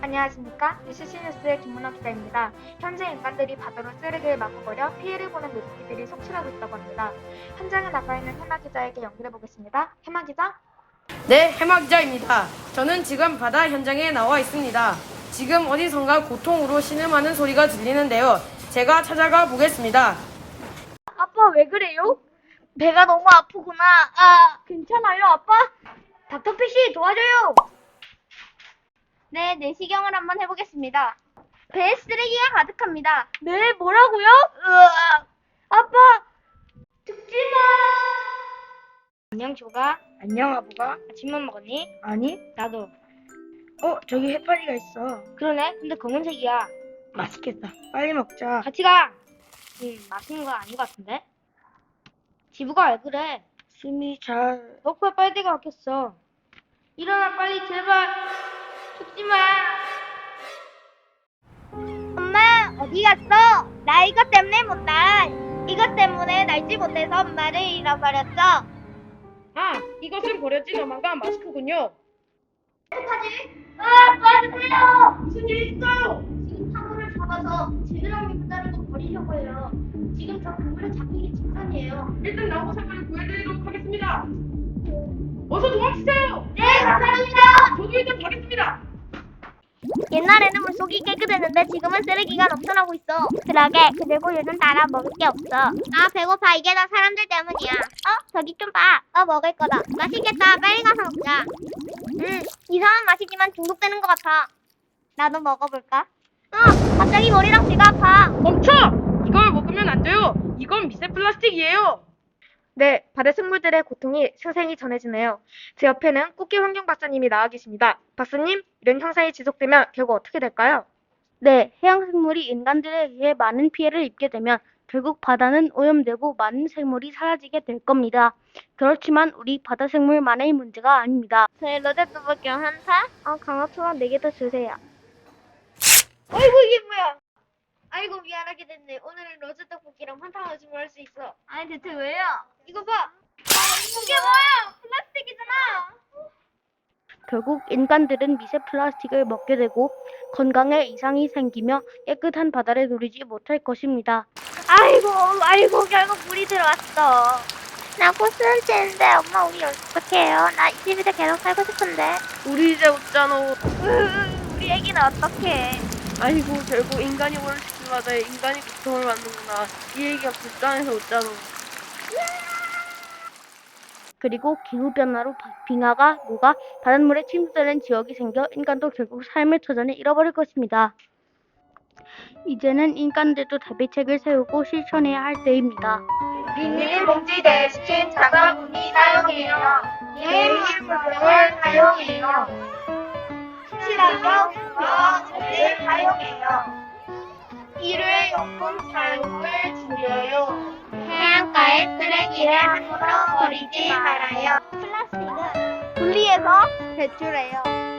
안녕하십니까. UCC 뉴스의 김문호 기자입니다. 현재 인간들이 바다로 쓰레기를 마구버려 피해를 보는 물고기들이 속출하고 있다고 합니다. 현장에 나가 있는 해마 기자에게 연결해 보겠습니다. 해마 기자. 네, 해마 기자입니다. 저는 지금 바다 현장에 나와 있습니다. 지금 어디선가 고통으로 신음하는 소리가 들리는데요. 제가 찾아가 보겠습니다. 아빠 왜 그래요? 배가 너무 아프구나. 아, 괜찮아요, 아빠? 닥터피쉬 도와줘요. 네, 내시경을 한번 해보겠습니다. 배에 쓰레기가 가득합니다. 네, 뭐라고요? 으아, 아빠, 죽지 마. 안녕, 조가. 안녕 아부가? 아침만 먹었니? 아니? 나도. 어 저기 해파리가 있어 그러네. 근데 검은색이야. 맛있겠다 빨리 먹자 같이 가. 음, 맛있는 거 아닌 것 같은데? 지부가 왜 그래? 숨이 잘... 너 코에 빨대가 박혔어. 일어나 빨리 제발. 어디 갔어? 나 이것 때문에 못 날. 이것 때문에 날지 못해서 엄마를 잃어버렸어. 아, 이것은 버려진 어망과 마스크군요. 어떡하지? 아 도와주세요. 무슨 일 있어요? 지금 사고를 잡아서 지느러미 부자리고 버리려고 해요. 지금 저 그물에 잡히기 직전이에요. 일단 나무 사과를 구해드리도록 하겠습니다. 어서 도망치세요! 네 감사합니다. 저도 일단 가겠습니다. 옛날에는 물속이 깨끗했는데 지금은 쓰레기가 넘쳐나고 있어. 그러게, 그리고 요즘 따라 먹을 게 없어. 아, 배고파. 이게 다 사람들 때문이야. 어? 저기 좀 봐. 어, 먹을 거다. 맛있겠다. 빨리 가서 먹자. 음, 이상한 맛이지만 중독되는 것 같아. 나도 먹어볼까? 어, 갑자기 머리랑 배가 아파. 멈춰! 이걸 먹으면 안 돼요. 이건 미세 플라스틱이에요. 네, 바다 생물들의 고통이 생생히 전해지네요. 제 옆에는 꽃게 환경 박사님이 나와 계십니다. 박사님, 이런 현상이 지속되면 결국 어떻게 될까요? 네, 해양 생물이 인간들에 의해 많은 피해를 입게 되면 결국 바다는 오염되고 많은 생물이 사라지게 될 겁니다. 그렇지만 우리 바다 생물만의 문제가 아닙니다. 저희 로제트볶이 한타? 어, 강화초랑 4개 더 주세요. 어이구, 이게 뭐야? 아이고, 미안하게 됐네. 오늘은 로제 떡볶이랑 환타만 주문할 수 있어. 아니, 대체 왜요? 이거 봐. 아, 이게 뭐야? 플라스틱이잖아. 결국 인간들은 미세 플라스틱을 먹게 되고 건강에 이상이 생기며 깨끗한 바다를 누리지 못할 것입니다. 아이고, 아이고, 결국 물이 들어왔어. 나 코스는 째는데 엄마 우리 어떡해요? 나 이 집에서 계속 살고 싶은데. 우리 이제 웃잖아. 우리 애기는 어떡해? 아이고, 결국 인간이 오 를 때마다 인간이 고통을 받는구나. 이 얘기가 불쌍해서 웃잖아. 그리고 기후변화로 바- 빙하가 녹아 바닷물에 침투되는 지역이 생겨 인간도 결국 삶의 터전을 잃어버릴 것입니다. 이제는 인간들도 대비책을 세우고 실천해야 할 때입니다. 비닐 봉지 대신 장바구니 사용해요. 비닐봉지를 사용해요. 친환경 구멍을 사용해요. 일회용품 사용을 줄여요. 해안가에 쓰레기를 함부로 버리지 말아요. 플라스틱은 분리해서 배출해요.